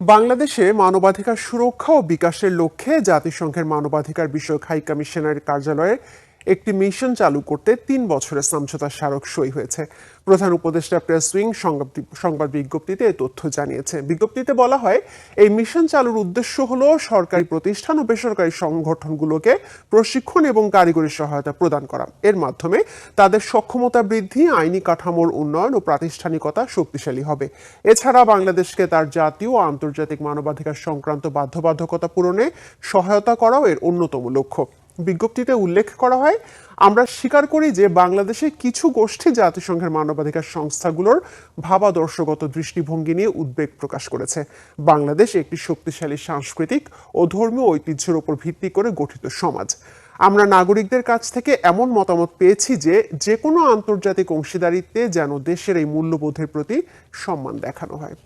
বাংলাদেশে মানবাধিকার সুরক্ষা ও বিকাশের লক্ষ্যে জাতিসংঘের মানবাধিকার বিষয়ক হাই কমিশনার কার্যালয়ে একটি মিশন চালু করতে তিন বছরের সমঝোতা স্মারক সই হয়েছে। প্রধান উপদেষ্টা প্রেস উইং সংবাদ- বিজ্ঞপ্তিতে এ তথ্য জানিয়েছে। বিজ্ঞপ্তিতে বলা হয়, এই মিশন চালুর উদ্দেশ্য হল সরকারি প্রতিষ্ঠান ও বেসরকারি সংগঠনগুলোকে প্রশিক্ষণ এবং কারিগরি সহায়তা প্রদান করা। এর মাধ্যমে তাদের সক্ষমতা বৃদ্ধি, আইনি কাঠামোর উন্নয়ন ও প্রাতিষ্ঠানিকতা শক্তিশালী হবে। এছাড়া বাংলাদেশকে তার জাতীয় ও আন্তর্জাতিক মানবাধিকার সংক্রান্ত বাধ্যবাধকতা পূরণে সহায়তা করাও এর অন্যতম লক্ষ্য। বিজ্ঞপ্তিতে উল্লেখ করা হয়, আমরা স্বীকার করি যে বাংলাদেশে কিছু গোষ্ঠী জাতিসংঘের মানবাধিকার সংস্থাগুলোর ভাবাদর্শগত দৃষ্টিভঙ্গি নিয়ে উদ্বেগ প্রকাশ করেছে। বাংলাদেশ একটি শক্তিশালী সাংস্কৃতিক ও ধর্মীয় ঐতিহ্যের উপর ভিত্তি করে গঠিত সমাজ। আমরা নাগরিকদের কাছ থেকে এমন মতামত পেয়েছি যে যে কোনো আন্তর্জাতিক অংশীদারিত্বে যেন দেশের এই মূল্যবোধের প্রতি সম্মান দেখানো হয়।